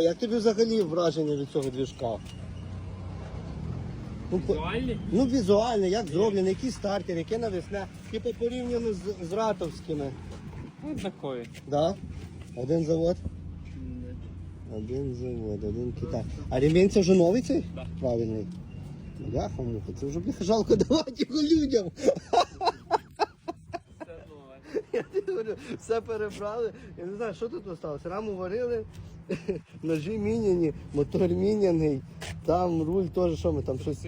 Як тобі взагалі враження від цього двіжка? Ну, по- Візуальні? ну візуально, як зроблено, який стартер, яке навісне, типу порівняно з, з ратовськими. Ну, такої. Да? Один завод? Один завод, один Китай. А ремінь це вже новий цей? Да. Правильний. Бляха, муха, це вже бляха, жалко давати його людям. Це нове. Я тобі говорю, все перебрали. Я не знаю, що тут осталося. Раму варили, ножі міняні, мотор міняний, там руль теж, що ми там щось.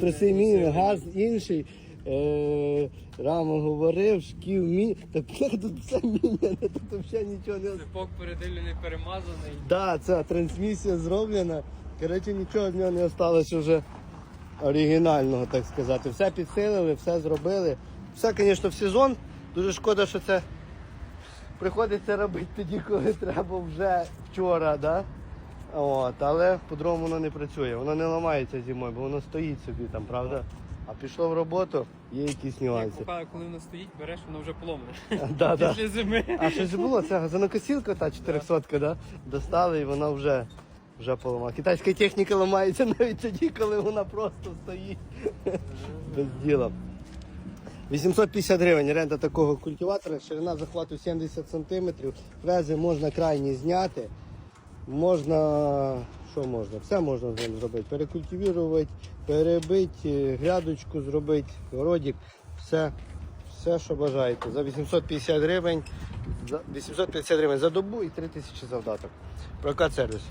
Труси міняні, газ інший. Е, раму говорив, шків міняний. Так як тут все міняне, тут взагалі нічого не Цепок передивлений, перемазаний. Да, ця трансмісія зроблена. Коротше, нічого з нього не залишилося вже оригінального, так сказати. Все підсилили, все зробили. Все, звісно, в сезон. Дуже шкода, що це приходиться робити тоді, коли треба вже вчора, да? От, але по-другому воно не працює. Воно не ламається зимою, бо воно стоїть собі там, правда? А пішло в роботу, є якісь Як нюанси. поки, коли воно стоїть, береш, воно вже поломане. Да, да. Після зими. А щось було, це газонокосілка та 400 да? Достали і вона вже, вже поламала. Китайська техніка ламається навіть тоді, коли вона просто стоїть без діла. 850 гривень оренда такого культиватора, ширина захвату 70 см, фрези можна крайні зняти. Можна, що можна? Все можна зробити. Перекультивувати, перебити, грядочку зробити, городик, все, все, що бажаєте. За 850 гривень, за 850 гривень за добу і 3000 завдаток. Прокат сервіс.